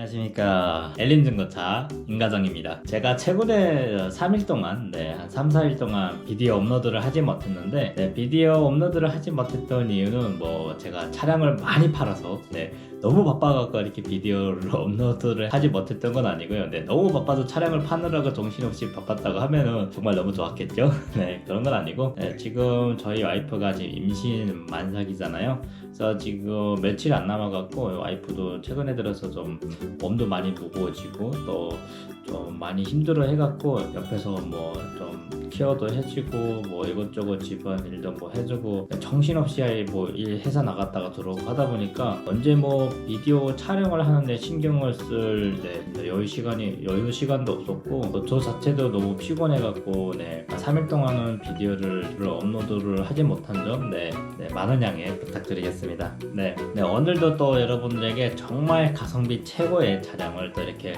안녕하십니까. 엘린증거차 임가정입니다. 제가 최근에 3일 동안 네, 한 3, 4일 동안 비디오 업로드를 하지 못했는데 네, 비디오 업로드를 하지 못했던 이유는 뭐 제가 차량을 많이 팔아서 네, 너무 바빠갖고 이렇게 비디오를 업로드를 하지 못했던 건 아니고요. 네, 너무 바빠서 차량을 파느라고 정신없이 바빴다고 하면은 정말 너무 좋았겠죠? 네 그런 건 아니고 네, 지금 저희 와이프가 지금 임신 만삭이잖아요 그래서 지금 며칠 안 남아갖고 와이프도 최근에 들어서 좀 몸도 많이 무거워지고 또 좀 많이 힘들어 해갖고 옆에서 뭐 좀 케어도 해주고 뭐 이것저것 집안 일도 뭐 해주고 정신없이 뭐 일 회사 나갔다가 들어오고 하다 보니까 언제 뭐 비디오 촬영을 하는데 신경을 쓸 네, 여유 시간이 여유 시간도 없었고 또저 자체도 너무 피곤해갖고 네 3일 동안은 비디오를 업로드를 하지 못한 점 네, 네, 많은 양해 부탁드리겠습니다. 네, 네 오늘도 또 여러분들에게 정말 가성비 최고의 차량을 또 이렇게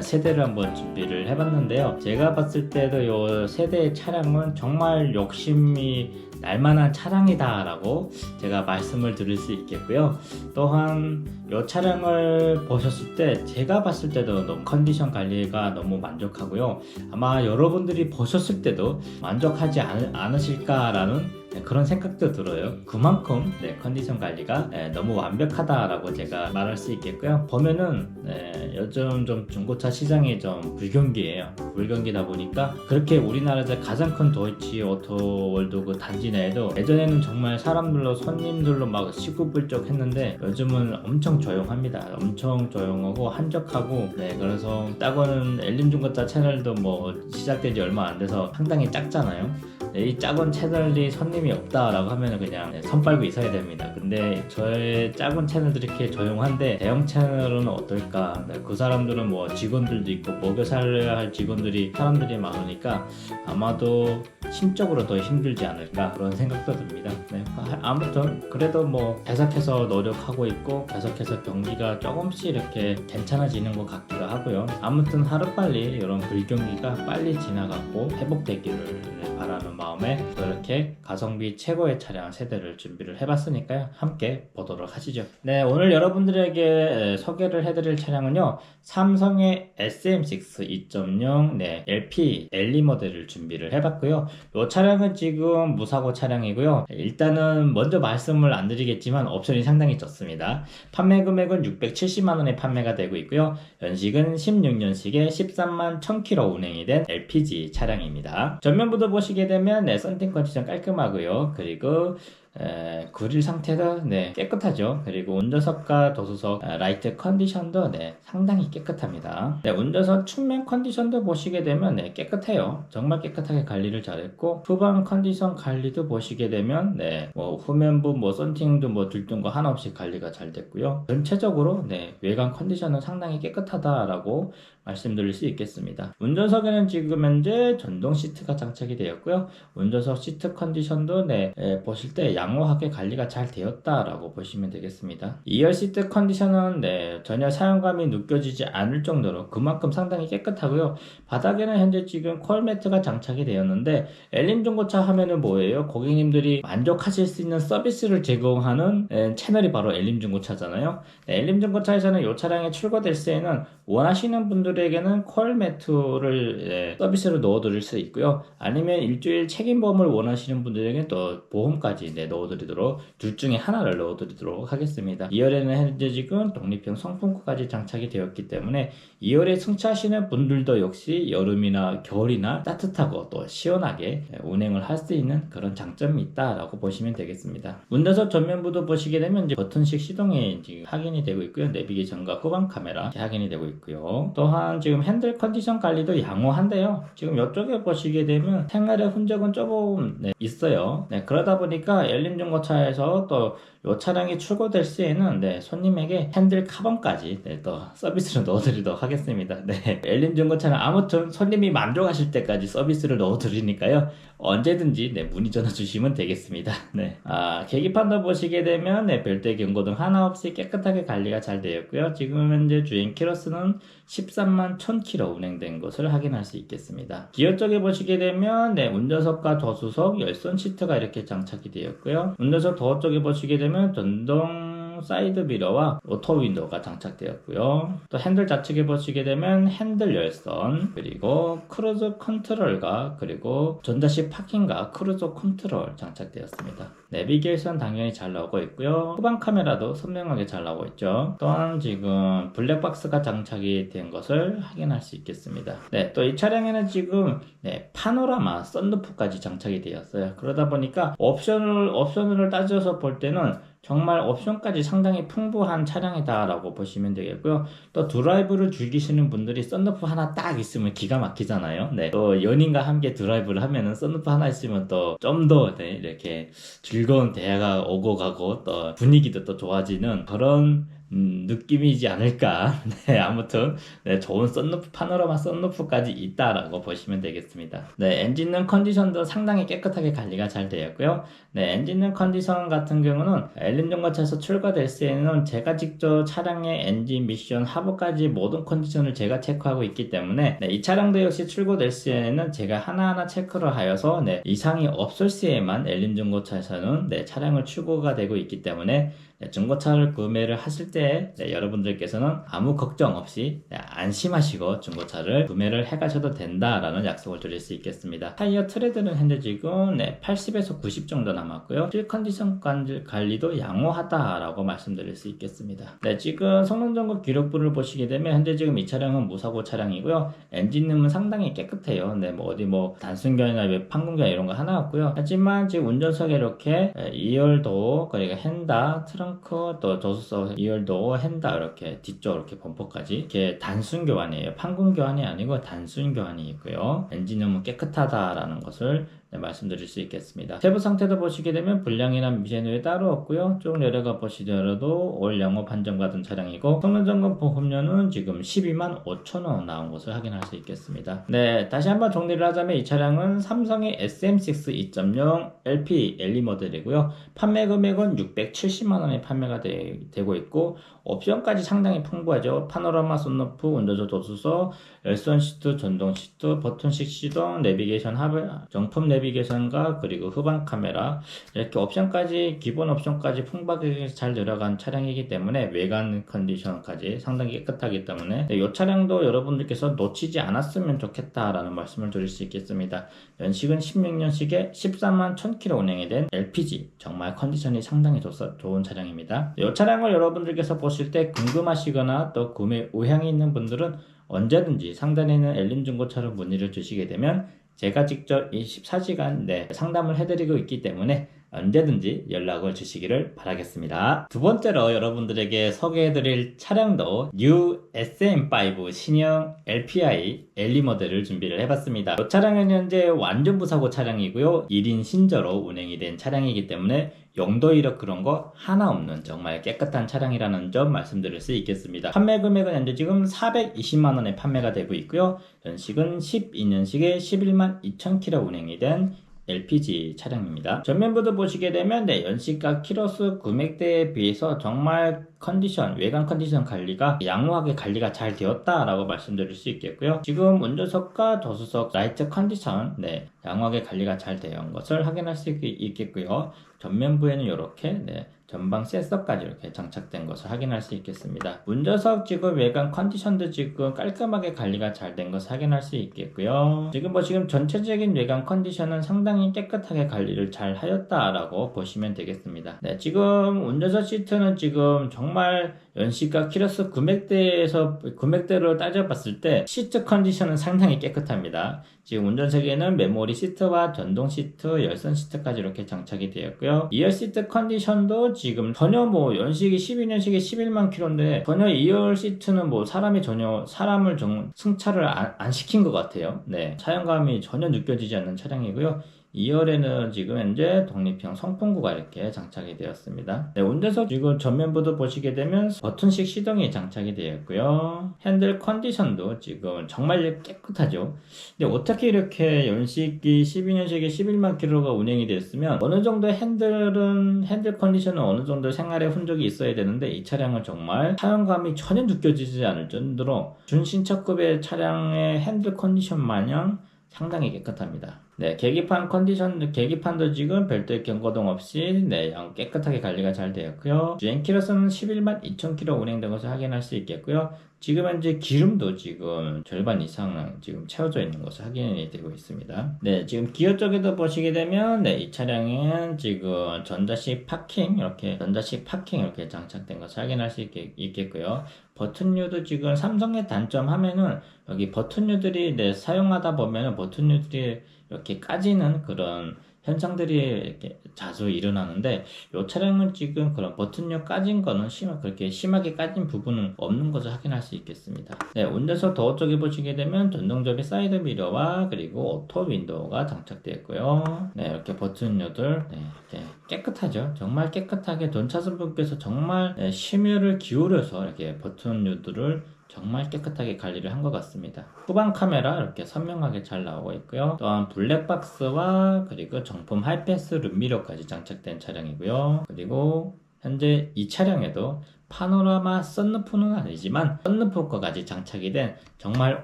세대를 한번 준비를 해봤는데요. 제가 봤을 때도 이 세대의 차량은 정말 욕심이 날만한 차량이다라고 제가 말씀을 드릴 수 있겠고요. 또한 이 차량을 보셨을 때 제가 봤을 때도 너무 컨디션 관리가 너무 만족하고요. 아마 여러분들이 보셨을 때도 만족하지 않, 않으실까라는 네, 그런 생각도 들어요. 그만큼 네, 컨디션 관리가 네, 너무 완벽하다라고 제가 말할 수 있겠고요. 보면은 네, 요즘 좀 중고차 시장이 좀 불경기예요. 불경기다 보니까 그렇게 우리나라에서 가장 큰 도이치 오토월드 그 단지 내에도 예전에는 정말 사람들로 손님들로 막 시구불적했는데 요즘은 엄청 조용합니다. 엄청 조용하고 한적하고 네 그래서 따고는 엘림 중고차 채널도 뭐 시작된 지 얼마 안 돼서 상당히 작잖아요. 네, 이 작은 채널이 손님이 없다라고 하면 그냥 네, 손 빨고 있어야 됩니다. 근데 저의 작은 채널들이 이렇게 조용한데 대형 채널은 어떨까? 네, 그 사람들은 뭐 직원들도 있고 먹여 살려야 할 직원들이 사람들이 많으니까 아마도 심적으로 더 힘들지 않을까 그런 생각도 듭니다. 네, 아무튼 그래도 뭐 계속해서 노력하고 있고 계속해서 경기가 조금씩 이렇게 괜찮아지는 것 같기도 하고요. 아무튼 하루빨리 이런 불경기가 빨리 지나가고 회복되기를 바라는 마음 에 이렇게 가성비 최고의 차량 세대를 준비를 해봤으니까요. 함께 보도록 하시죠. 네, 오늘 여러분들에게 소개를 해드릴 차량은요. 삼성의 SM6 2.0 네, LP LE 모델을 준비를 해봤고요. 이 차량은 지금 무사고 차량이고요. 일단은 먼저 말씀을 안 드리겠지만 옵션이 상당히 좋습니다. 판매 금액은 670만원에 판매가 되고 있고요. 연식은 16년식에 13만 1000km 운행이 된 LPG 차량입니다. 전면부도 보시게 되면 네, 썬팅 컨디션 깔끔하고요. 그리고 에, 그릴 상태도 네, 깨끗하죠. 그리고 운전석과 도수석 아, 라이트 컨디션도 네, 상당히 깨끗합니다. 네, 운전석 측면 컨디션도 보시게 되면 네, 깨끗해요. 정말 깨끗하게 관리를 잘했고 후방 컨디션 관리도 보시게 되면 네, 뭐 후면부 뭐 썬팅도 뭐 들뜬 거 하나 없이 관리가 잘 됐고요. 전체적으로 네, 외관 컨디션은 상당히 깨끗하다라고 말씀드릴 수 있겠습니다. 운전석에는 지금 현재 전동 시트가 장착이 되었고요. 운전석 시트 컨디션도 네, 에, 보실 때 양호하게 관리가 잘 되었다라고 보시면 되겠습니다. 2열 시트 컨디션은 네, 전혀 사용감이 느껴지지 않을 정도로 그만큼 상당히 깨끗하고요. 바닥에는 현재 지금 콜 매트가 장착이 되었는데 엘림 중고차 하면은 뭐예요? 고객님들이 만족하실 수 있는 서비스를 제공하는 에, 채널이 바로 엘림 중고차잖아요. 네, 엘림 중고차에서는 이 차량이 출고될 시에는 원하시는 분들에게는 콜 매트를 예, 서비스로 넣어드릴 수 있고요. 아니면 일주일 책임보험을 원하시는 분들에게 또 보험까지 네, 넣어드리도록 둘 중에 하나를 넣어드리도록 하겠습니다. 2열에는 현재 지금 독립형 성풍구까지 장착이 되었기 때문에 2열에 승차하시는 분들도 역시 여름이나 겨울이나 따뜻하고 또 시원하게 예, 운행을 할 수 있는 그런 장점이 있다라고 보시면 되겠습니다. 운전석 전면부도 보시게 되면 이제 버튼식 시동이 지금 확인이 되고 있고요. 내비게이션과 후방 카메라 확인이 되고 있고요. 또한 지금 핸들 컨디션 관리도 양호한데요. 지금 이쪽에 보시게 되면 생활의 흔적은 조금 네, 있어요. 네, 그러다 보니까 엘림 중고차에서 또 이 차량이 출고될 시에는 네, 손님에게 핸들 카본까지 네, 또 서비스를 넣어드리도록 하겠습니다. 네, 엘림 중고차는 아무튼 손님이 만족하실 때까지 서비스를 넣어드리니까요. 언제든지 네, 문의 전화 주시면 되겠습니다. 네, 아, 계기판도 보시게 되면 네, 별대 경고등 하나 없이 깨끗하게 관리가 잘 되었고요. 지금 현재 주행 키로수는 13만 1000km 운행된 것을 확인할 수 있겠습니다. 기어 쪽에 보시게 되면 네, 운전석과 도수석, 열선 시트가 이렇게 장착이 되었고요. 운전석 도어 쪽에 보시게 되면 전동 사이드 미러와 오토 윈도우가 장착되었고요. 또 핸들 좌측에 보시게 되면 핸들 열선 그리고 크루즈 컨트롤과 그리고 전자식 파킹과 크루즈 컨트롤 장착되었습니다. 내비게이션 당연히 잘 나오고 있고요. 후방 카메라도 선명하게 잘 나오고 있죠. 또한 지금 블랙박스가 장착이 된 것을 확인할 수 있겠습니다. 네, 또 이 차량에는 지금 네, 파노라마 썬루프까지 장착이 되었어요. 그러다 보니까 옵션을 옵션을 따져서 볼 때는 정말 옵션까지 상당히 풍부한 차량이다라고 보시면 되겠고요. 또 드라이브를 즐기시는 분들이 썬루프 하나 딱 있으면 기가 막히잖아요. 네. 또 연인과 함께 드라이브를 하면은 썬루프 하나 있으면 또 좀더 네, 이렇게 즐거운 대화가 오고 가고 또 분위기도 또 좋아지는 그런 음, 느낌이지 않을까. 네, 아무튼 네, 좋은 썬루프 파노라마 썬루프까지 있다라고 보시면 되겠습니다. 네, 엔진룸 컨디션도 상당히 깨끗하게 관리가 잘 되었고요. 네, 엔진룸 컨디션 같은 경우는 엘림 정거차에서 출고될 시에는 제가 직접 차량의 엔진 미션 하부까지 모든 컨디션을 제가 체크하고 있기 때문에 네, 이 차량도 역시 출고될 시에는 제가 하나하나 체크를 하여서 네, 이상이 없을 시에만 엘림 정거차에서는 네, 차량을 출고가 되고 있기 때문에 네, 중고차를 구매를 하실 때 네, 여러분들께서는 아무 걱정 없이 네, 안심하시고 중고차를 구매를 해 가셔도 된다라는 약속을 드릴 수 있겠습니다. 타이어 트레드는 현재 지금 80에서 90 정도 남았고요. 실 컨디션 관리도 양호하다라고 말씀드릴 수 있겠습니다. 네, 지금 성능 점검 기록부를 보시게 되면 현재 지금 이 차량은 무사고 차량이고요. 엔진음은 상당히 깨끗해요. 네, 뭐 어디 뭐 단순견이나 판공견 이런 거 하나 없고요. 하지만 지금 운전석에 이렇게 2열도 그리고 핸다, 트렁크 또 조수석 2열 도 핸다 이렇게 뒤쪽 이렇게 범퍼까지 이렇게 단순 교환이에요. 판공 교환이 아니고 단순 교환이 있고요. 엔진음은 깨끗하다라는 것을 네, 말씀드릴 수 있겠습니다. 세부 상태도 보시게 되면 불량이나 미세 후에 따로 없고요. 쭉 내려가 보시더라도 올 영업 판정받은 차량이고 성능 점검 보험료는 지금 12만 5천원 나온 것을 확인할 수 있겠습니다. 네, 다시 한번 정리를 하자면 이 차량은 삼성의 SM6 2.0 LP LE 모델이고요. 판매 금액은 670만원에 판매가 되, 고 있고 옵션까지 상당히 풍부하죠. 파노라마 썬루프, 운전조 조수석, 열선 시트, 전동 시트, 버튼식 시동, 내비게이션 하부, 정품 내비게이션 과 그리고 후방 카메라 이렇게 옵션까지 기본 옵션까지 풍부하게 잘 들어간 차량이기 때문에 외관 컨디션까지 상당히 깨끗하기 때문에 이 차량도 여러분들께서 놓치지 않았으면 좋겠다라는 말씀을 드릴 수 있겠습니다. 연식은 16년식에 14만 1000km 운행이 된 LPG 정말 컨디션이 상당히 좋은 차량입니다. 이 차량을 여러분들께서 보실 때 궁금하시거나 또 구매 의향이 있는 분들은 언제든지 상단에 있는 엘린 중고차로 문의를 주시게 되면 제가 직접 24시간 내 상담을 해드리고 있기 때문에 언제든지 연락을 주시기를 바라겠습니다. 두 번째로 여러분들에게 소개해드릴 차량도 New SM5 신형 LPI 엘리 모델을 준비를 해봤습니다. 이 차량은 현재 완전 무사고 차량이고요. 1인 신저로 운행이 된 차량이기 때문에 용도 이력 그런 거 하나 없는 정말 깨끗한 차량이라는 점 말씀드릴 수 있겠습니다. 판매 금액은 현재 지금 420만원에 판매가 되고 있고요. 연식은 12년식에 11만 2천km 운행이 된 LPG 차량입니다. 전면부도 보시게 되면 네, 연식과 키로수 금액대에 비해서 정말 컨디션, 외관 컨디션 관리가 양호하게 관리가 잘 되었다라고 말씀드릴 수 있겠고요. 지금 운전석과 도수석 라이트 컨디션 네, 양호하게 관리가 잘 되어 것을 확인할 수 있 겠고요. 전면부에는 이렇게 네, 전방 센서까지 이렇게 장착된 것을 확인할 수 있겠습니다. 운전석 지금 외관 컨디션도 지금 깔끔하게 관리가 잘 된 것을 확인할 수 있겠고요. 지금 뭐 지금 전체적인 외관 컨디션은 상당히 깨끗하게 관리를 잘 하였다라고 보시면 되겠습니다. 네, 지금 운전석 시트는 지금 정말 연식과 키로수 금액대에서 금액대로 따져봤을 때 시트 컨디션은 상당히 깨끗합니다. 지금 운전석에는 메모리 시트와 전동 시트, 열선 시트까지 이렇게 장착이 되었고요. 2열 시트 컨디션도 지금 전혀 뭐 연식이 12년식에 11만 킬로인데 전혀 2열 시트는 뭐 사람이 전혀 사람을 좀 승차를 안, 안 시킨 것 같아요. 네. 사용감이 전혀 느껴지지 않는 차량이고요. 2열에는 지금 현재 독립형 성풍구가 이렇게 장착이 되었습니다. 네, 운전석 지금 전면부도 보시게 되면 버튼식 시동이 장착이 되어 있고요. 핸들 컨디션도 지금 정말 깨끗하죠. 근데 어떻게 이렇게 연식이 12년식에 11만 킬로가 운행이 됐으면 어느 정도 핸들은 핸들 컨디션은 어느 정도 생활의 흔적이 있어야 되는데 이 차량은 정말 사용감이 전혀 느껴지지 않을 정도로 준신차급의 차량의 핸들 컨디션 마냥 상당히 깨끗합니다. 네, 계기판 컨디션, 계기판도 지금 별도의 경고등 없이 네, 양 깨끗하게 관리가 잘 되었고요. 주행 키로수는 11만 2,000km 운행된 것을 확인할 수 있겠고요. 지금 현재 기름도 지금 절반 이상 지금 채워져 있는 것을 확인이 되고 있습니다. 네, 지금 기어 쪽에도 보시게 되면 네, 이 차량은 지금 전자식 파킹 이렇게 전자식 파킹 이렇게 장착된 것을 확인할 수 있겠, 있겠고요. 버튼류도 지금 삼성의 단점 하면은 여기 버튼류들이 네, 사용하다 보면은 버튼류들이 이렇게 까지는 그런 현상들이 이렇게 자주 일어나는데 이 차량은 지금 그런 버튼류 까진 거는 심하 그렇게 심하게 까진 부분은 없는 것을 확인할 수 있겠습니다. 네, 운전석 도어 쪽에 보시게 되면 전동접이 사이드 미러와 그리고 오토 윈도우가 장착되어 있고요. 네, 이렇게 버튼류들 네, 이렇게 깨끗하죠. 정말 깨끗하게 돈차선 분께서 정말 네, 심혈을 기울여서 이렇게 버튼류들을 정말 깨끗하게 관리를 한 것 같습니다. 후방 카메라 이렇게 선명하게 잘 나오고 있고요. 또한 블랙박스와 그리고 정품 하이패스 룸미러까지 장착된 차량이고요. 그리고 현재 이 차량에도 파노라마 썬루프는 아니지만 썬루프까지 장착이 된 정말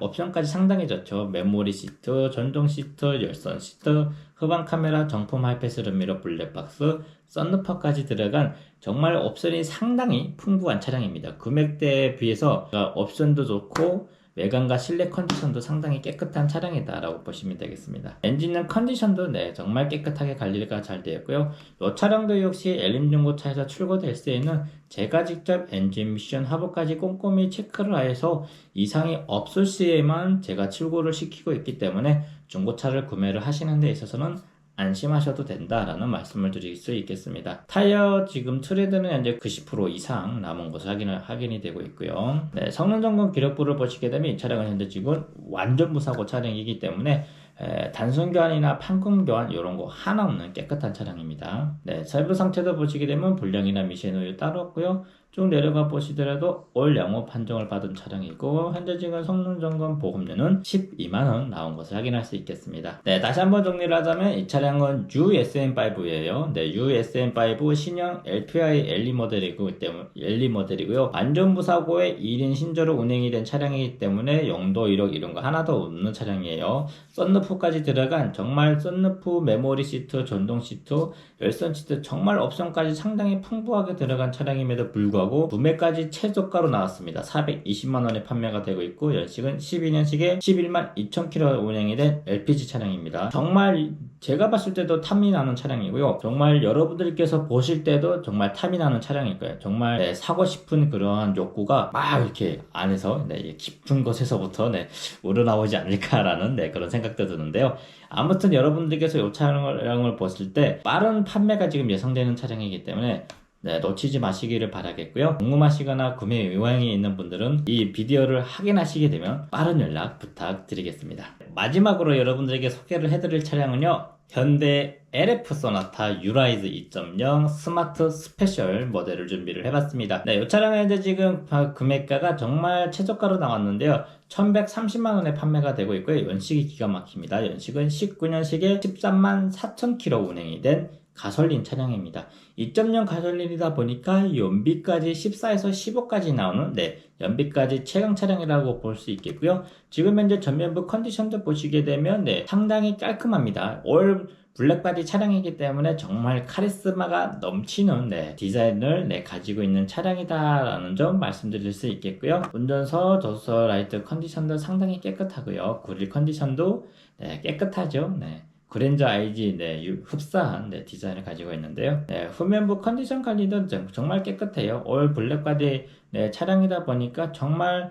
옵션까지 상당히 좋죠. 메모리 시트, 전동 시트, 열선 시트, 후방 카메라, 정품 하이패스 룸미러 블랙박스, 썬루퍼까지 들어간 정말 옵션이 상당히 풍부한 차량입니다. 금액대에 비해서 옵션도 좋고 외관과 실내 컨디션도 상당히 깨끗한 차량이다라고 보시면 되겠습니다. 엔진은 컨디션도 네 정말 깨끗하게 관리가 잘 되었고요. 이 차량도 역시 엘림 중고차에서 출고될 수 있는 제가 직접 엔진 미션 하부까지 꼼꼼히 체크를 해서 이상이 없을 시에만 제가 출고를 시키고 있기 때문에 중고차를 구매를 하시는 데 있어서는 안심하셔도 된다라는 말씀을 드릴 수 있겠습니다. 타이어 지금 트레드는 현재 90% 이상 남은 것을 확인, 확인이 되고 있고요. 네, 성능 점검 기록부를 보시게 되면 이 차량은 현재 지금 완전 무사고 차량이기 때문에 에, 단순 교환이나 판금 교환 이런 거 하나 없는 깨끗한 차량입니다. 네, 설부 상태도 보시게 되면 불량이나 미션 우유 따로 없고요. 쭉 내려가 보시더라도 올 영업 판정을 받은 차량이고 현재 지금 성능 점검 보험료는 12만 원 나온 것을 확인할 수 있겠습니다. 네, 다시 한번 정리를 하자면 이 차량은 USM5예요. 네, USM5 신형 LPI LE 모델이고 때문에 LE 모델이고요. 안전 무사고에 1인 신조로 운행이 된 차량이기 때문에 용도 1억 이런 거 하나도 없는 차량이에요. 썬루프 까지 들어간 정말 썬루프 메모리 시트, 전동 시트, 열선 시트 정말 옵션까지 상당히 풍부하게 들어간 차량임에도 불구하고 구매까지 최저가로 나왔습니다. 420만 원에 판매가 되고 있고 연식은 12년식에 11만 2천 킬로 운행이 된 LPG 차량입니다. 정말 제가 봤을 때도 탐이 나는 차량이고요. 정말 여러분들께서 보실 때도 정말 탐이 나는 차량일 거예요. 정말 네, 사고 싶은 그러한 욕구가 막 이렇게 안에서 네, 깊은 곳에서부터 네, 우러나오지 않을까라는 네, 그런 생각도 드는데요. 아무튼 여러분들께서 이 차량을 보실 때 빠른 판매가 지금 예상되는 차량이기 때문에 네, 놓치지 마시기를 바라겠고요. 궁금하시거나 구매 의향이 있는 분들은 이 비디오를 확인하시게 되면 빠른 연락 부탁드리겠습니다. 마지막으로 여러분들에게 소개를 해드릴 차량은요. 현대 LF 소나타 유라이즈 2.0 스마트 스페셜 모델을 준비를 해봤습니다. 네, 이 차량은 현재 지금 금액가가 정말 최저가로 나왔는데요. 1130만원에 판매가 되고 있고요. 연식이 기가 막힙니다. 연식은 19년식에 13만 4천km 운행이 된 가솔린 차량입니다. 2.0 가솔린이다 보니까 연비까지 14에서 15까지 나오는 네, 연비까지 최강 차량이라고 볼 수 있겠고요. 지금 현재 전면부 컨디션도 보시게 되면 네, 상당히 깔끔합니다. 올 블랙바디 차량이기 때문에 정말 카리스마가 넘치는 네, 디자인을 네, 가지고 있는 차량이다라는 점 말씀드릴 수 있겠고요. 운전석, 조수석, 라이트 컨디션도 상당히 깨끗하고요. 그릴 컨디션도 네, 깨끗하죠. 네. 그랜저 IG 네, 흡사한 네, 디자인을 가지고 있는데요. 네, 후면부 컨디션 관리도 정말 깨끗해요. 올 블랙 바디 네, 차량이다 보니까 정말 네,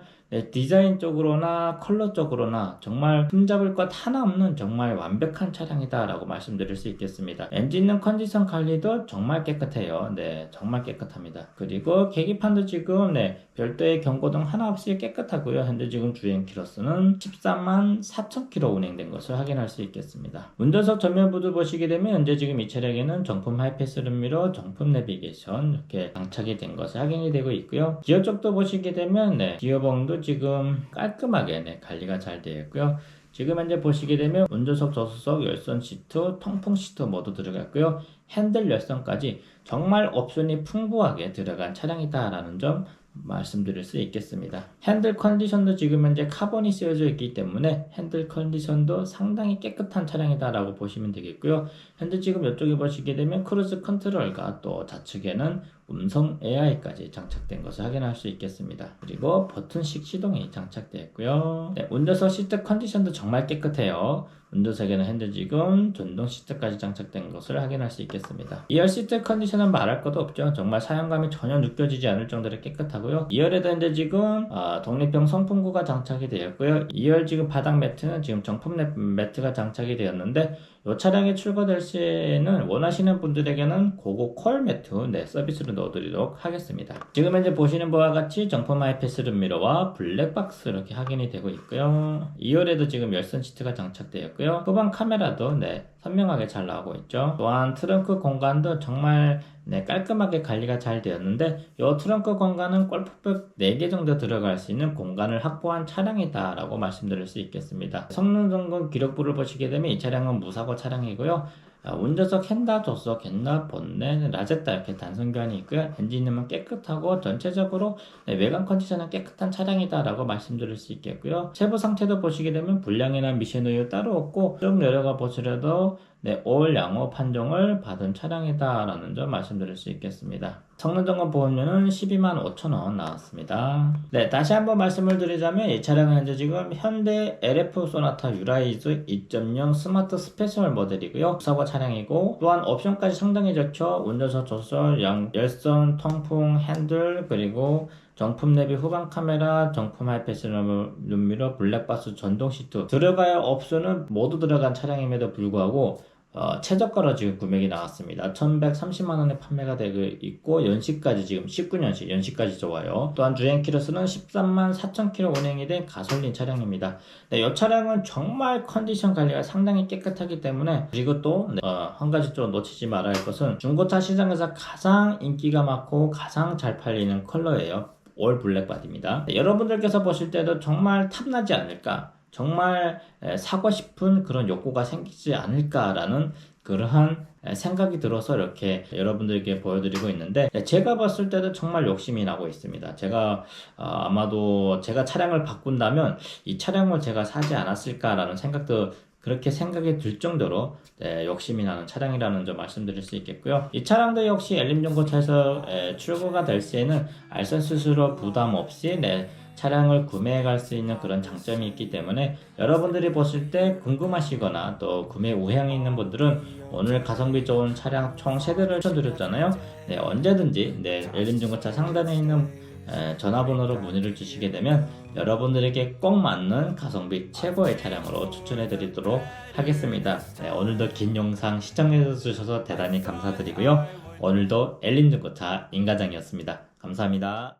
디자인 쪽으로나 컬러 쪽으로나 정말 흠잡을 것 하나 없는 정말 완벽한 차량이다 라고 말씀드릴 수 있겠습니다. 엔진은 컨디션 관리도 정말 깨끗해요. 네, 정말 깨끗합니다. 그리고 계기판도 지금 네, 별도의 경고등 하나 없이 깨끗하고요. 현재 지금 주행 키로수는 13만 4천 킬로 운행된 것을 확인할 수 있겠습니다. 운전석 전면부도 보시게 되면 현재 지금 이 차량에는 정품 하이패스 룸미러, 정품 내비게이션 이렇게 장착이 된 것을 확인이 되고 있고요. 기어 쪽도 보시게 되면 네, 기어봉도 지금 깔끔하게 네, 관리가 잘 되어 있고요. 지금 현재 보시게 되면 운전석, 조수석, 열선 시트, 통풍 시트 모두 들어갔고요. 핸들 열선까지 정말 옵션이 풍부하게 들어간 차량이다라는 점 말씀드릴 수 있겠습니다. 핸들 컨디션도 지금 현재 카본이 쓰여져 있기 때문에 핸들 컨디션도 상당히 깨끗한 차량이다라고 보시면 되겠고요. 현재 지금 이쪽에 보시게 되면 크루즈 컨트롤과 또 좌측에는 음성 AI까지 장착된 것을 확인할 수 있겠습니다. 그리고 버튼식 시동이 장착되어 있고요. 네, 운전석 시트 컨디션도 정말 깨끗해요. 운전석에는 핸들지금 전동 시트까지 장착된 것을 확인할 수 있겠습니다. 2열 시트 컨디션은 말할 것도 없죠. 정말 사용감이 전혀 느껴지지 않을 정도로 깨끗하고요. 2열에도 핸들지금 아, 독립형 선풍구가 장착이 되었고요. 2열 지금 바닥 매트는 지금 정품 매- 매트가 장착이 되었는데 이 차량이 출고될 시에는 원하시는 분들에게는 고고 컬 매트 네, 서비스로 넣어드리도록 하겠습니다. 지금 현재 보시는 바와 같이 정품 아이패스 룸미러와 블랙박스 이렇게 확인이 되고 있고요. 2열에도 지금 열선 시트가 장착되어 있고요. 후방 카메라도 네, 선명하게 잘 나오고 있죠. 또한 트렁크 공간도 정말 네, 깔끔하게 관리가 잘 되었는데 이 트렁크 공간은 골프백 4개 정도 들어갈 수 있는 공간을 확보한 차량이다 라고 말씀드릴 수 있겠습니다. 성능 점검 기록부를 보시게 되면 이 차량은 무사고 차량이고요. 아, 운전석 핸다, 조석, 겐나, 본넷, 라제타 이렇게 단순견이 있고요. 엔진음은 깨끗하고 전체적으로 네, 외관 컨디션은 깨끗한 차량이다라고 말씀드릴 수 있겠고요. 세부 상태도 보시게 되면 불량이나 미션 우유 따로 없고 쭉 내려가 보시려도 네, 올 양호 판정을 받은 차량이다라는 점 말씀드릴 수 있겠습니다. 성능 점검 보험료는 12만 5천 원 나왔습니다. 네, 다시 한번 말씀을 드리자면 이 차량은 현재 지금 현대 LF 소나타 유라이즈 2.0 스마트 스페셜 모델이고요. 사고 차량이고 또한 옵션까지 상당히 좋죠. 운전석 조설, 양, 열선, 통풍, 핸들 그리고 정품 내비 후방 카메라, 정품 하이패스 룸미러, 블랙박스 전동 시트 들어가야 없어는 모두 들어간 차량임에도 불구하고 어, 최저가로 지금 구매가 나왔습니다. 1130만 원에 판매가 되고 있고 연식까지 지금 19년식 연식까지 좋아요. 또한 주행 키로수는 13만 4천 킬로 운행이 된 가솔린 차량입니다. 네, 이 차량은 정말 컨디션 관리가 상당히 깨끗하기 때문에 그리고 또한 가지 좀 놓치지 말아야 할 것은 중고차 시장에서 가장 인기가 많고 가장 잘 팔리는 컬러예요. 올 블랙바디입니다. 네, 여러분들께서 보실 때도 정말 탐나지 않을까? 정말 에, 사고 싶은 그런 욕구가 생기지 않을까라는 그러한 에, 생각이 들어서 이렇게 여러분들께 보여드리고 있는데 네, 제가 봤을 때도 정말 욕심이 나고 있습니다. 제가 어, 아마도 제가 차량을 바꾼다면 이 차량을 제가 사지 않았을까라는 생각도 그렇게 생각이 들 정도로 네, 욕심이 나는 차량이라는 점 말씀드릴 수 있겠고요. 이 차량도 역시 엘림정보차에서 에, 출고가 될 시에는 알선 수수료 부담 없이 네, 차량을 구매해 갈 수 있는 그런 장점이 있기 때문에 여러분들이 보실 때 궁금하시거나 또 구매 우향이 있는 분들은 오늘 가성비 좋은 차량 총 세대를 쳐드렸잖아요. 네, 언제든지 네, 엘림중고차 상단에 있는 에, 전화번호로 문의를 주시게 되면 여러분들에게 꼭 맞는 가성비 최고의 차량으로 추천해 드리도록 하겠습니다. 네, 오늘도 긴 영상 시청해 주셔서 대단히 감사드리고요. 오늘도 엘림중고차 인가장이었습니다. 감사합니다.